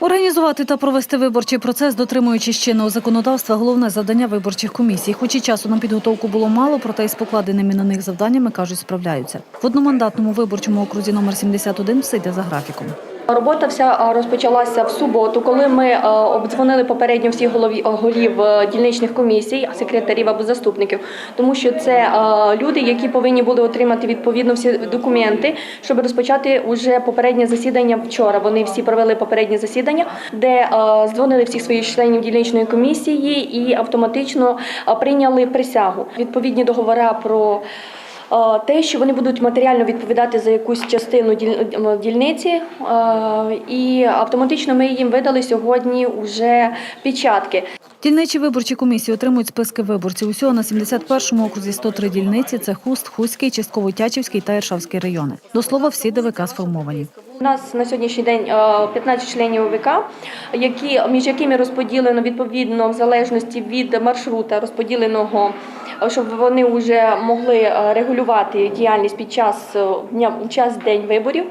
Організувати та провести виборчий процес, дотримуючись чинного законодавства, головне завдання виборчих комісій. Хоч і часу на підготовку було мало, проте із покладеними на них завданнями кажуть, справляються. В одномандатному виборчому окрузі номер 71 все йде за графіком. Робота вся розпочалася в суботу, коли ми е, обдзвонили попередньо всіх голові- голів е, дільничних комісій, секретарів або заступників, тому що це е, люди, які повинні були отримати відповідно всі документи, щоб розпочати уже попереднє засідання вчора. Вони всі провели попереднє засідання, де е, здзвонили всіх своїх членів дільничної комісії і автоматично е, прийняли присягу. Відповідні договори про Е, те, що вони будуть матеріально відповідати за якусь частину діль- дільниці, е, і автоматично ми їм видали сьогодні вже печатки. Дільничі виборчі комісії отримують списки виборців. Усього на 71-му окрузі 103 дільниці. Це Хуст, Хуський, частково Тячівський та Іршавський райони. До слова, всі ДВК сформовані. У нас на сьогоднішній день е, 15 членів ОВК, які між якими розподілено відповідно в залежності від маршрута розподіленого, е, щоб вони вже могли е, регулювати діяльність під час е, дня час день виборів.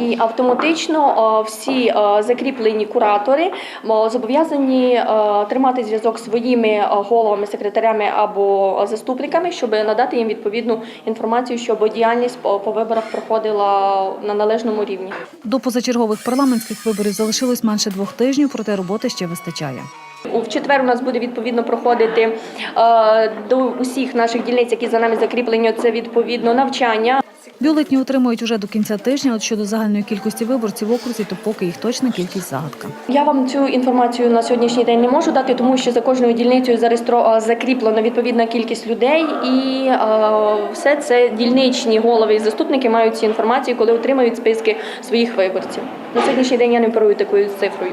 І автоматично всі закріплені куратори зобов'язані тримати зв'язок зі своїми головами, секретарями або заступниками, щоб надати їм відповідну інформацію, щоб діяльність по виборах проходила на належному рівні. До позачергових парламентських виборів залишилось менше двох тижнів, проте роботи ще вистачає. В четвер у нас буде відповідно проходити до усіх наших дільниць, які за нами закріплені. Це відповідно навчання. Бюлетні отримують уже до кінця тижня. От щодо загальної кількості виборців в окрузі, то поки їх точна кількість загадка. Я вам цю інформацію на сьогоднішній день не можу дати, тому що за кожною дільницею зареєстро... закріплена відповідна кількість людей, і все це дільничні голови і заступники мають цю інформацію, коли отримають списки своїх виборців. На сьогоднішній день я не оперую такою цифрою.